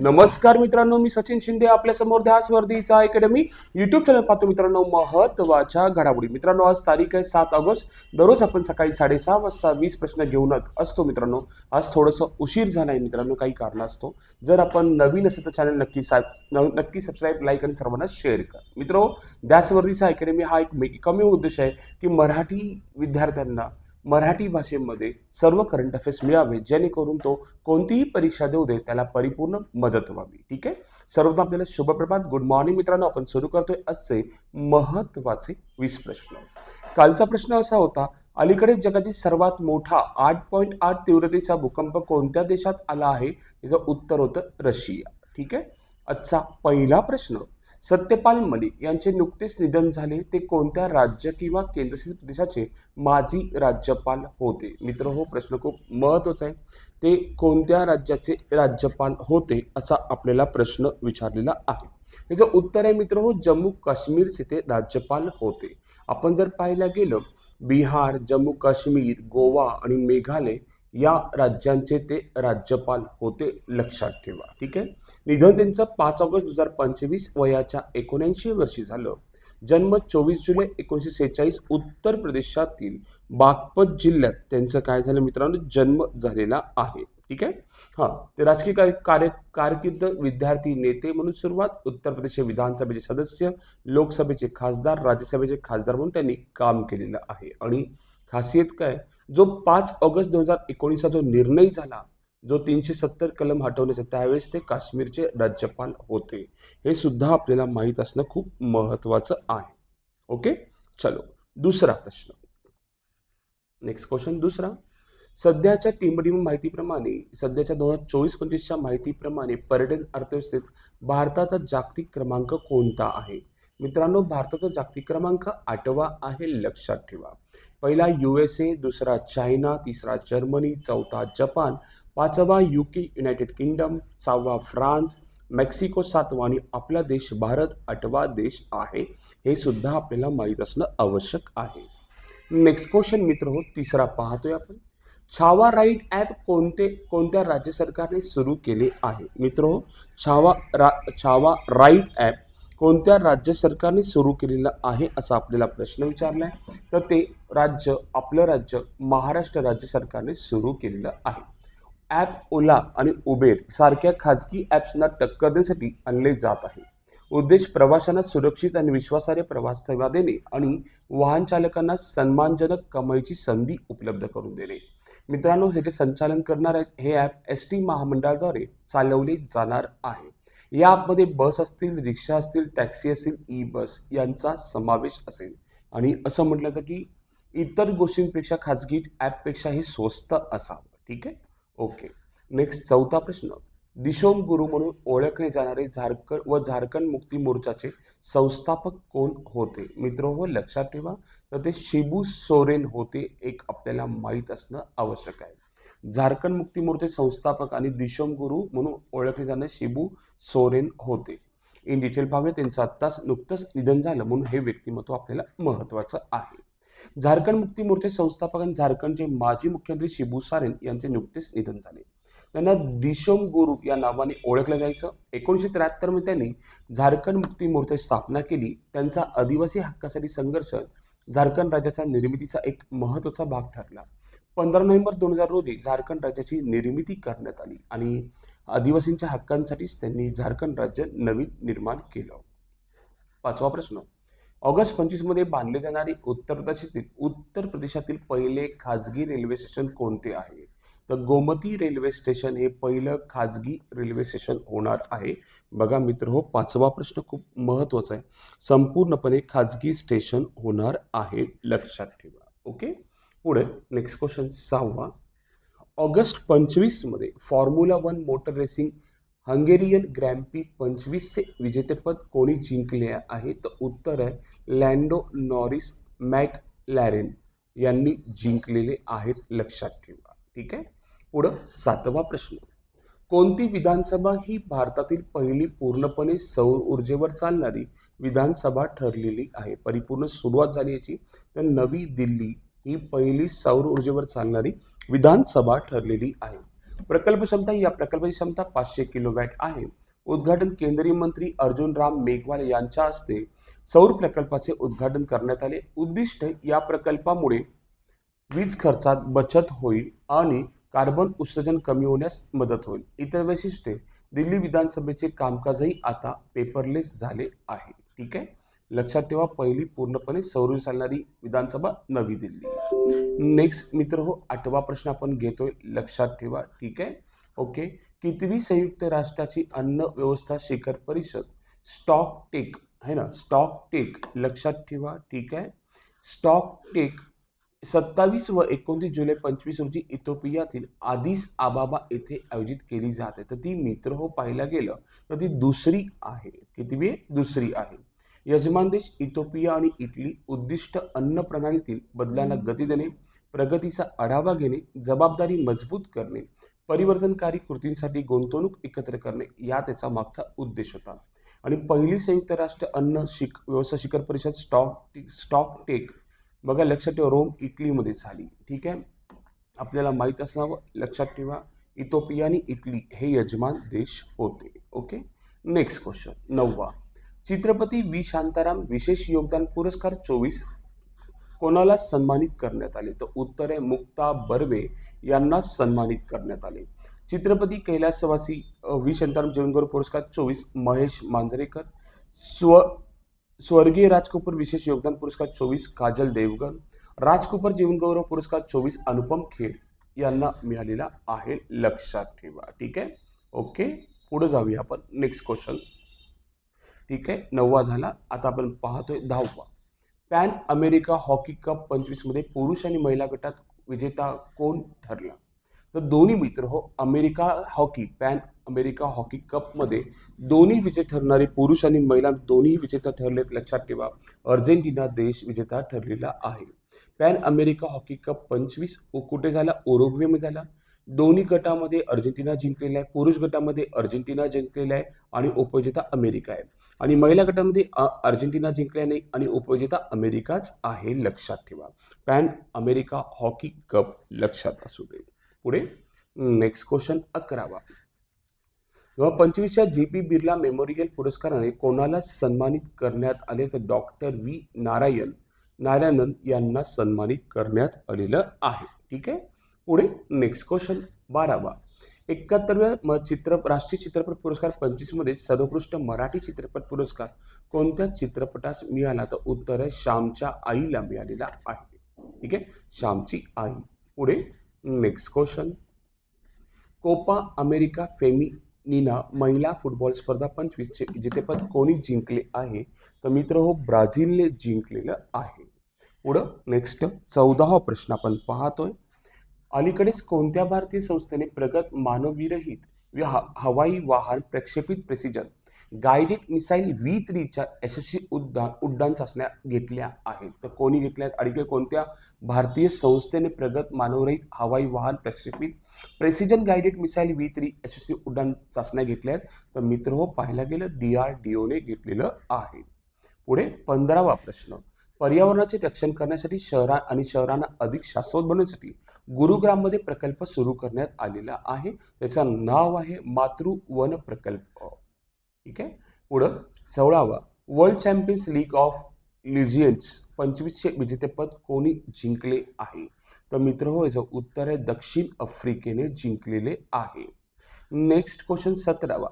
नमस्कार मित्रांनो मी सचिन शिंदे आपल्यासमोर ध्यास वर्धीचा अकॅडमी युट्यूब चॅनल पाहतो मित्रांनो महत्त्वाच्या घडामोडी. मित्रांनो आज तारीख आहे सात ऑगस्ट. दररोज आपण सकाळी साडेसहा वाजता वीस प्रश्न घेऊनच असतो मित्रांनो. आज थोडंसं उशीर झाला आहे मित्रांनो काही कारण असतो जर आपण नवीन असेल तर चॅनल नक्की सा न- नक्की सबस्क्राईब लाईक आणि सर्वांना शेअर करा. मित्रो ध्यासवर्धीचा अकॅडमी हा एक मे- एकमेव उद्देश आहे की मराठी विद्यार्थ्यांना मराठी भाषेमध्ये सर्व करंट अफेअर्स मिळावे जेणेकरून तो कोणतीही परीक्षा देऊ दे त्याला परिपूर्ण मदत व्हावी. ठीक आहे? सर्वप्रथम आपल्याला शुभप्रभात. गुड मॉर्निंग मित्रांनो. आपण सुरू करतोय आजचे महत्त्वाचे वीस प्रश्न. कालचा प्रश्न असा होता अलीकडे जगातील सर्वात मोठा आठ पॉईंट आठ तीव्रतेचा भूकंप कोणत्या देशात आला आहे? याचं उत्तर होतं रशिया. ठीक आहे? आजचा पहिला प्रश्न सत्यपाल मलिक यांचे नुकतेच निधन झाले. ते कोणत्या राज्य किंवा केंद्रशासित प्रदेशाचे माजी राज्यपाल होते? मित्र हो प्रश्न खूप महत्त्वाचा आहे. ते कोणत्या राज्याचे राज्यपाल होते असा आपल्याला प्रश्न विचारलेला आहे. याचं उत्तर आहे मित्र हो जम्मू काश्मीरचे ते राज्यपाल होते. आपण जर पाहायला गेलं बिहार जम्मू काश्मीर गोवा आणि मेघालय या राज्यांचे ते राज्यपाल होते लक्षात ठेवा. ठीक आहे? निधन त्यांचं पाच ऑगस्ट दोन हजार पंचवीस वयाच्या एकोणऐंशी वर्षी झालं. जन्म चोवीस जुलै एकोणीसशे सेहेचाळीस उत्तर प्रदेशातील बागपत जिल्ह्यात. त्यांचं काय झालं मित्रांनो? जन्म झालेला आहे. ठीक आहे? हां. ते राजकीय कार्य कार्य कारकीर्द विद्यार्थी नेते म्हणून सुरुवात. उत्तर प्रदेश विधानसभेचे सदस्य लोकसभेचे खासदार राज्यसभेचे खासदार म्हणून त्यांनी काम केलेलं आहे. आणि खासियत काय? जो पाच ऑगस्ट दोन हजार एकोणीसचा जो निर्णय झाला जो तीनशे सत्तर कलम हटवण्याचा त्यावेळेस ते काश्मीरचे राज्यपाल होते. हे सुद्धा आपल्याला माहीत असणं खूप महत्त्वाचं आहे. ओके? चलो दुसरा प्रश्न. नेक्स्ट क्वेश्चन दुसरा. सध्याच्या टिंबडिंब माहितीप्रमाणे सध्याच्या दोन हजार चोवीस पंचवीसच्या माहितीप्रमाणे पर्यटन अर्थव्यवस्थेत भारताचा जागतिक क्रमांक कोणता आहे? मित्रांनो भारताचा जागतिक क्रमांक आठवा आहे लक्षात ठेवा. पहिला यू एस ए दुसरा चायना तिसरा जर्मनी चौथा जपान. पाचवा युके युनायटेड किंगडम सहावा फ्रान्स मेक्सिको सातवा आणि आपला देश भारत आठवा देश आहे. हे सुद्धा आपल्याला माहीत असणं आवश्यक आहे. नेक्स्ट क्वेश्चन मित्र हो तिसरा पाहतोय आपण. छावा राईट ॲप कोणते कोणत्या राज्य सरकारने सुरू केले आहे? मित्र हो छावा रा छावा राईट ॲप कोणत्या राज्य सरकारने सुरू केलेलं आहे असा आपल्याला प्रश्न विचारला आहे तर ते राज्य आपलं राज्य महाराष्ट्र राज्य सरकारने सुरू केलेलं आहे. ॲप ओला आणि उबेर सारख्या खाजगी ॲप्सना टक्कर देण्यासाठी आणले जात आहे. उद्देश प्रवाशांना सुरक्षित आणि विश्वासार्ह प्रवास सेवा देणे आणि वाहन चालकांना सन्मानजनक कमाईची संधी उपलब्ध करून देणे. मित्रांनो हे जे संचालन करणार आहेत हे ॲप एस टी महामंडळाद्वारे चालवले जाणार आहे. या ॲपमध्ये बस असतील रिक्षा असतील टॅक्सी असतील ई बस यांचा समावेश असेल. आणि असं म्हटलं तर की इतर गोष्टींपेक्षा खाजगी ॲपपेक्षा हे स्वस्त असावं. ठीक आहे? ओके. नेक्स्ट चौथा प्रश्न. दिशोम गुरु म्हणून ओळखले जाणारे झारखंड व झारखंड मुक्ती मोर्चाचे संस्थापक कोण होते? मित्र हो लक्षात ठेवा. तर ते शिबू सोरेन होते एक आपल्याला माहीत असणं आवश्यक आहे. झारखंड मुक्ती मोर्चे संस्थापक आणि दिशोम गुरु म्हणून ओळखले जाणारे शिबू सोरेन होते. इन डिटेल पाहूया त्यांचं आत्ताच नुकतंच निधन झालं म्हणून हे व्यक्तिमत्व आपल्याला महत्त्वाचं आहे. झारखंड मुक्ती मोर्चे संस्थापक आणि झारखंडचे माजी मुख्यमंत्री शिबू सोरेन यांचे नुकतेच निधन झाले. त्यांना दिशोम गुरु या नावाने ओळखलं जायचं. एकोणीसशे त्र्याहत्तरमध्ये त्यांनी झारखंड मुक्ती मोर्चाची स्थापना केली. त्यांचा आदिवासी हक्कासाठी संघर्ष झारखंड राज्याच्या निर्मितीचा एक महत्त्वाचा भाग ठरला. पंधरा नोव्हेंबर दोन हजार रोजी झारखंड राज्याची निर्मिती करण्यात आली आणि आदिवासींच्या हक्कांसाठीच त्यांनी झारखंड राज्य नवीन निर्माण केलं. पाचवा प्रश्न. ऑगस्ट पंचवीसमध्ये बांधले जाणारे उत्तर प्रदेशातील उत्तर प्रदेशातील पहिले खाजगी रेल्वे स्टेशन कोणते आहे? तर गोमती रेल्वे स्टेशन हे पहिलं खाजगी रेल्वे स्टेशन होणार आहे. बघा मित्र हो पाचवा प्रश्न खूप महत्त्वाचा आहे. संपूर्णपणे खाजगी स्टेशन होणार आहे लक्षात ठेवा. ओके पुढे नेक्स्ट क्वेश्चन सहावा. August पंचवीसमध्ये formula one motor racing Hungarian ग्रँपी पंचवीसचे विजेतेपद कोणी जिंकले आहे? तर उत्तर आहे लँडो नॉरिस मॅक लॅरेन यांनी जिंकलेले आहेत लक्षात ठेवा. ठीक आहे? पुढं सातवा प्रश्न. कोणती विधानसभा ही भारतातील पहिली पूर्णपणे सौर ऊर्जेवर चालणारी विधानसभा ठरलेली आहे? परिपूर्ण सुरुवात झाली याची. तर नवी दिल्ली ही पहिली सौर ऊर्जेवर चालणारी विधानसभा ठरलेली आहे. प्रकल्प क्षमता या प्रकल्पाची क्षमता पाचशे किलोवॅट आहे. उद्घाटन केंद्रीय मंत्री अर्जुन राम मेघवाल यांच्या हस्ते सौर प्रकल्पाचे उद्घाटन करण्यात आले. उद्दिष्ट या प्रकल्पामुळे वीज खर्चात बचत होईल आणि कार्बन उत्सर्जन कमी होण्यास मदत होईल. इतर वैशिष्ट्ये दिल्ली विधानसभेचे कामकाजही आता पेपरलेस झाले आहे. ठीक आहे? लक्षात ठेवा पहिली पूर्णपणे सौर चालणारी विधानसभा नवी दिल्ली. नेक्स्ट मित्र हो आठवा प्रश्न आपण घेतोय. लक्षात ठेवा ठीक आहे? ओके कितवी संयुक्त राष्ट्राची अन्न व्यवस्था शिखर परिषद? स्टॉक टेक है ना? स्टॉक टेक लक्षात ठेवा ठीक आहे? स्टॉक टेक सत्तावीस व एकोणतीस जुलै पंचवीस रोजी इथोपियातील आदिस आबाबा येथे आयोजित केली जाते. तर ती मित्र हो पाहायला गेलं तर ती दुसरी आहे. कितवी? दुसरी आहे. यजमान देश इथोपिया आणि इटली उद्दिष्ट अन्न प्रणालीतील बदलांना गती देणे प्रगतीचा आढावा घेणे जबाबदारी मजबूत करणे परिवर्तनकारी कृतींसाठी गुंतवणूक एकत्र करणे या त्याचा मागचा उद्देश होता. आणि पहिली संयुक्त राष्ट्र अन्न शिक व्यवस्था शिखर परिषद स्टॉक स्टॉक टेक बघा लक्षात ठेवा रोम इटलीमध्ये झाली. ठीक आहे? आपल्याला माहीत असावं लक्षात ठेवा इथोपिया आणि इटली हे यजमान देश होते. ओके? नेक्स्ट क्वेश्चन नववा. चित्रपती वी शांताराम विशेष योगदान पुरस्कार चोवीस कोणाला सन्मानित करण्यात आले? तर उत्तर आहे मुक्ता बर्वे यांना सन्मानित करण्यात आले. चित्रपती कैलासवासी अ, वी शांताराम जीवनगौरव पुरस्कार चोवीस महेश मांजरेकर. स्व स्वर्गीय राजकपूर विशेष योगदान पुरस्कार चोवीस काजल देवगन राजकपूर जीवनगौरव पुरस्कार चोवीस अनुपम खेर यांना मिळालेला आहे. लक्षात ठेवा. ठीक आहे? ओके? पुढे जाऊया आपण. नेक्स्ट क्वेश्चन ठीक आहे नववा झाला. आता आपण पाहतोय दहावा. पॅन अमेरिका हॉकी कप पंचवीसमध्ये पुरुष आणि महिला गटात विजेता कोण ठरला? तर दोन्ही मित्र हो America hockey Pan America hockey कपमध्ये दोन्ही विजय ठरणारे पुरुष आणि महिला दोन्ही विजेता ठरलेत लक्षात ठेवा. अर्जेंटिना देश विजेता ठरलेला आहे. पॅन अमेरिका हॉकी कप पंचवीस कुठे झाला? ओरोग्वेमध्ये झाला. दोन्ही गटामध्ये अर्जेंटिना जिंकलेला आहे पुरुष गटामध्ये अर्जेंटिना जिंकलेला आहे आणि उपविजेता अमेरिका आहे. आणि महिला गटामध्ये अर्जेंटिना जिंकल्याने आणि उपविजेता अमेरिकाच आहे लक्षात ठेवा. पॅन अमेरिका हॉकी कप लक्षात असू दे. पुढे नेक्स्ट क्वेश्चन अकरावा. जेव्हा पंचवीसच्या जी पी बिर्ला मेमोरियल पुरस्काराने कोणाला सन्मानित करण्यात आले तर डॉक्टर व्ही नारायण नारायणन यांना सन्मानित करण्यात आलेलं आहे. ठीक आहे? पुढे नेक्स्ट क्वेश्चन बारावा. एकाहत्तरव्या म चित्र राष्ट्रीय चित्रपट पुरस्कार पंचवीसमध्ये सर्वोत्कृष्ट मराठी चित्रपट पुरस्कार. कोणत्या चित्रपटास मिळाला? तर उत्तर आहे श्यामच्या आईला मिळालेला आहे. ठीक आहे? श्यामची आई. पुढे next question Copa America Femenina महिला फुटबॉल स्पर्धा पंचवीसचे विजेतेपद कोणी जिंकले आहे? तर मित्र हो ब्राझीलने जिंकलेलं आहे. पुढं नेक्स्ट चौदावा प्रश्न आपण पाहतोय. अलीकडेच कोणत्या भारतीय संस्थेने प्रगत मानवविरहित हवाई वाहन प्रक्षेपित प्रेसिजन गायडेड मिसाईल व्ही थ्रीच्या यशस्वी उड्डाण उड्डाण चाचण्या घेतल्या आहेत. तर कोणी घेतल्या आहेत? अलीकडे कोणत्या भारतीय संस्थेने प्रगत मानवरहित हवाई वाहन प्रक्षेपित precision guided missile V three यशस्वी उड्डाण चाचण्या घेतल्या आहेत? तर मित्र हो पाहायला गेलं डी आर डी ओने घेतलेलं आहे. पुढे पंधरावा प्रश्न. पर्यावरणाचे रक्षण करण्यासाठी शहरा आणि शहरांना अधिक शाश्वत बनवण्यासाठी गुरुग्राममध्ये प्रकल्प सुरू करण्यात आलेला आहे. त्याचं नाव आहे मातृ वन प्रकल्प. ठीक आहे? पुढं सोळावा. World champions league of legends पंचवीसशे विजेतेपद कोणी जिंकले आहे? तर मित्र हो याचं उत्तर आहे दक्षिण आफ्रिकेने जिंकलेले आहे. नेक्स्ट क्वेश्चन सतरावा.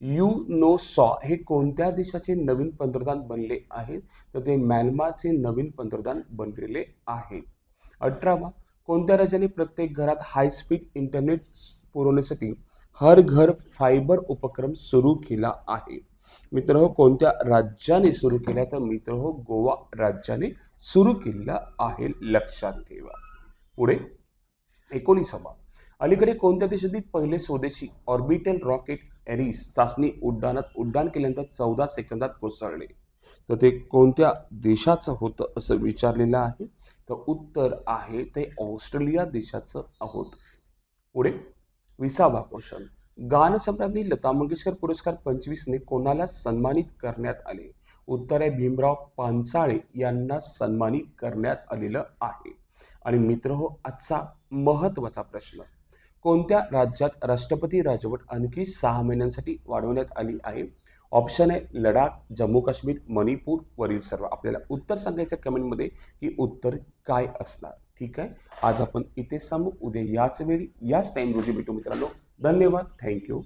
यू नो सॉ हे कोणत्या देशाचे नवीन पंतप्रधान बनले आहेत? तर ते म्यानमारचे नवीन पंतप्रधान बनलेले आहेत. अठरावा कोणत्या राज्याने प्रत्येक घरात हाय स्पीड इंटरनेट पुरवण्यासाठी हर घर फायबर उपक्रम सुरू केला आहे? मित्र हो कोणत्या राज्याने सुरू केला तर मित्र हो गोवा राज्याने सुरू केलेला आहे. लक्षात ठेवा. पुढे एकोणीसावा. अलीकडे कोणत्या देशातील पहिले स्वदेशी ऑर्बिटल रॉकेट एरिस चाचणी उड्डाणात उड्डाण केल्यानंतर चौदा सेकंदात कोसळले. तर ते कोणत्या देशाचं होतं असं विचारलेलं आहे? तर उत्तर आहे ते ऑस्ट्रेलिया देशाचं आहोत. पुढे विसावा क्वेश्चन. गानसम्राज्ञी लता मंगेशकर पुरस्कार पंचवीसने कोणाला सन्मानित करण्यात आले? उत्तर आहे भीमराव पांचाळे यांना सन्मानित करण्यात आलेलं आहे. आणि मित्र हो आजचा महत्त्वाचा प्रश्न. कोणत्या राज्यात राष्ट्रपती राजवट आणखी सहा महिन्यांसाठी वाढवण्यात आली आहे? ऑप्शन आहे लडाख जम्मू काश्मीर मणिपूर वरील सर्व. आपल्याला उत्तर सांगायचं कमेंटमध्ये की उत्तर काय असणार? ठीक आहे? आज आपण इथे सांगू. उद्या याच वेळी याच टाईम रोजी भेटू मित्रांनो. धन्यवाद. थँक्यू